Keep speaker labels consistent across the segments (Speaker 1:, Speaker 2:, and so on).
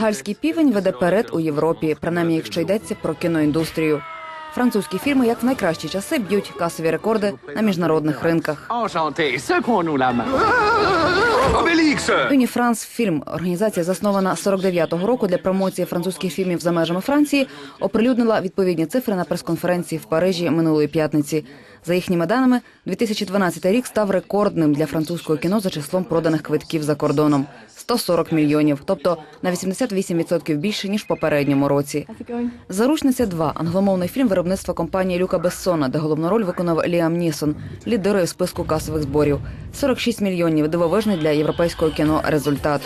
Speaker 1: Гальський півень веде перед у Європі, принаймні якщо йдеться про кіноіндустрію. Французькі фільми, як в найкращі часи, б'ють касові рекорди на міжнародних ринках.
Speaker 2: Enchanté, secours-nous la main.
Speaker 3: Obélix
Speaker 1: Юні Франс Фільм, організація заснована 49-го року для промоції французьких фільмів за межами Франції, оприлюднила відповідні цифри на прес-конференції в Парижі минулої п'ятниці. За їхніми даними, 2012 рік став рекордним для французького кіно за числом проданих квитків за кордоном 140 мільйонів, тобто на 88% більше ніж в попередньому році. Заручниця 2 англомовний фільм виробництва компанії Люка Бессона, де головну роль виконав Ліам Нісон, лідирує в списку касових зборів. 46 мільйонів дивовижний для європейського кіно результат.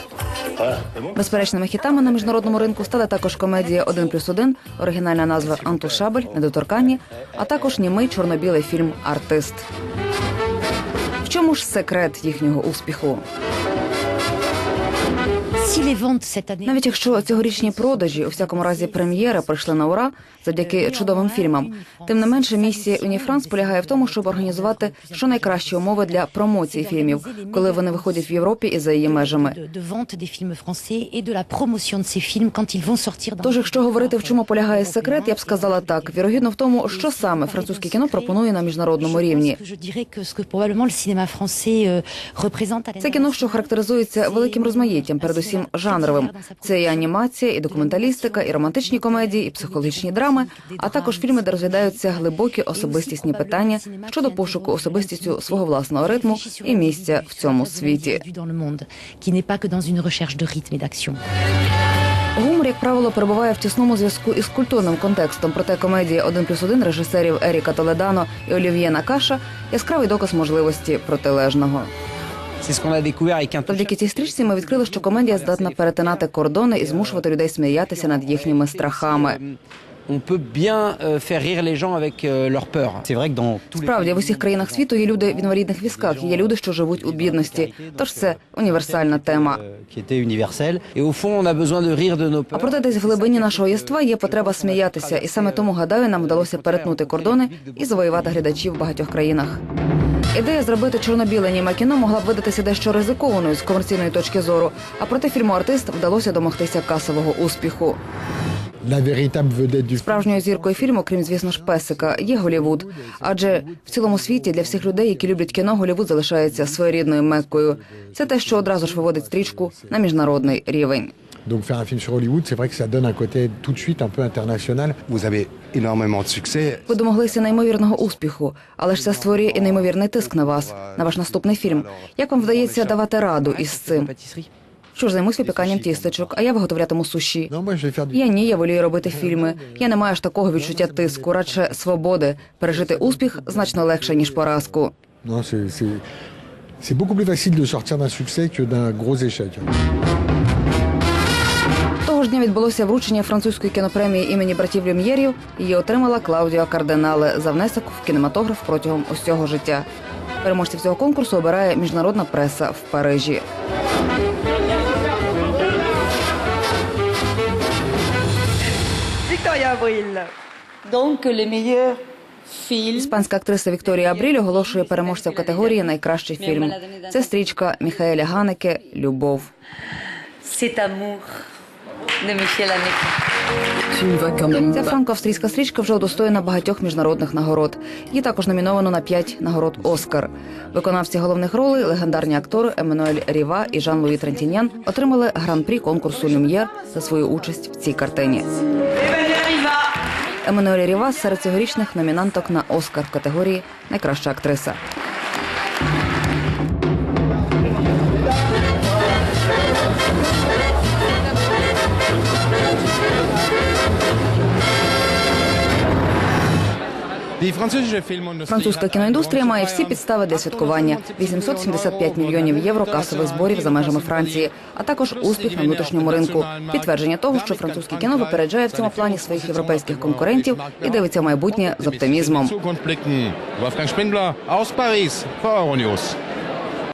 Speaker 1: Безперечними хітами на міжнародному ринку стали також комедія «Один плюс один», оригінальна назва Антушабель, недоторканні, а також німий чорно-білий фільм Артист. В чому ж секрет їхнього успіху? Навіть якщо цьогорічні продажі, у всякому разі прем'єри, пройшли на ура завдяки чудовим фільмам. Тим не менше, місія Уніфранс полягає в тому, щоб організувати щонайкращі умови для промоції фільмів, коли вони виходять в Європі і за її межами. Тож, якщо говорити в чому полягає секрет, я б сказала так: вірогідно в тому, що саме французьке кіно пропонує на міжнародному рівні. Це кіно, що характеризується великим розмаїттям, передусім жанровим. Це і анімація, і документалістика, і романтичні комедії, і психологічні драми, а також фільми, де розглядаються глибокі особистісні питання щодо пошуку особистістю свого власного ритму і місця в цьому світі. Гумор, як правило, перебуває в тісному зв'язку із культурним контекстом. Проте комедія «Один плюс один» режисерів Еріка Толедано і Олів'є Накаша яскравий доказ можливості протилежного. Завдяки цій стрічці ми відкрили, що комедія здатна перетинати кордони і змушувати людей сміятися над їхніми страхами.
Speaker 4: On peut bien faire rire les gens avec leur peur. C'est vrai que dans
Speaker 1: Справді в усіх країнах світу є люди в інвалідних візках, є люди, що живуть у бідності. Тож це універсальна тема.
Speaker 4: qui étaient universels. Et au fond, on a besoin de rire de nos
Speaker 1: А проте десь в глибині нашого єства є потреба сміятися, і саме тому гадаю, нам вдалося перетнути кордони і завоювати глядачів в багатьох країнах. Ідея зробити чорно-біле німе кіно могла б видатися дещо ризикованою з комерційної точки зору. А проте фільму артист вдалося домогтися касового успіху. Справжньою зіркою фільму, крім звісно ж песика, є Голівуд. Адже в цілому світі для всіх людей, які люблять кіно, Голівуд залишається своєрідною меккою. Це те, що одразу ж виводить стрічку на міжнародний рівень.
Speaker 5: Donc faire un film sur Hollywood, c'est vrai que ça donne un côté tout de suite un peu international.
Speaker 6: Vous avez énormément de succès.
Speaker 1: Ви домоглися неймовірного успіху, але ж це створює і неймовірний тиск на вас, на ваш наступний фільм. Як вам вдається давати раду із цим? Що ж займусь випіканням тістечок, а я виготовлятиму суші.
Speaker 5: Du...
Speaker 1: Я ні, я волію робити фільми. Я не маю ж такого відчуття тиску, радше свободи. Пережити успіх значно легше ніж поразку.
Speaker 5: Non, c'est, c'est, c'est beaucoup plus facile de sortir d'un succès que d'un gros échec.
Speaker 1: Того ж дня відбулося вручення французької кінопремії імені братів Люм'єрів. Її отримала Клаудіо Карденале за внесок в кінематограф протягом усього життя. Переможців цього конкурсу обирає міжнародна преса в Парижі.
Speaker 7: Donc les.
Speaker 1: Іспанська актриса Вікторія Абріль оголошує переможця в категорії Найкращий фільм. Це стрічка Міхаеля Ганеке Любов.
Speaker 7: C'est amour de Michel Haneke.
Speaker 1: Ця франко-австрійська стрічка вже удостоєна багатьох міжнародних нагород. Її також номіновано на п'ять нагород Оскар. Виконавці головних ролей, легендарні актори Еммануель Ріва і Жан-Луї Трентіньян отримали гран-прі конкурсу Люм'єр за свою участь в цій картині. Еммануель Ріва серед цьогорічних номінанток на Оскар в категорії Найкраща актриса. Французька кіноіндустрія має всі підстави для святкування: 875 мільйонів євро касових зборів за межами Франції, а також успіх на внутрішньому ринку. Підтвердження того, що французьке кіно випереджає в цьому плані своїх європейських конкурентів і дивиться майбутнє з оптимізмом.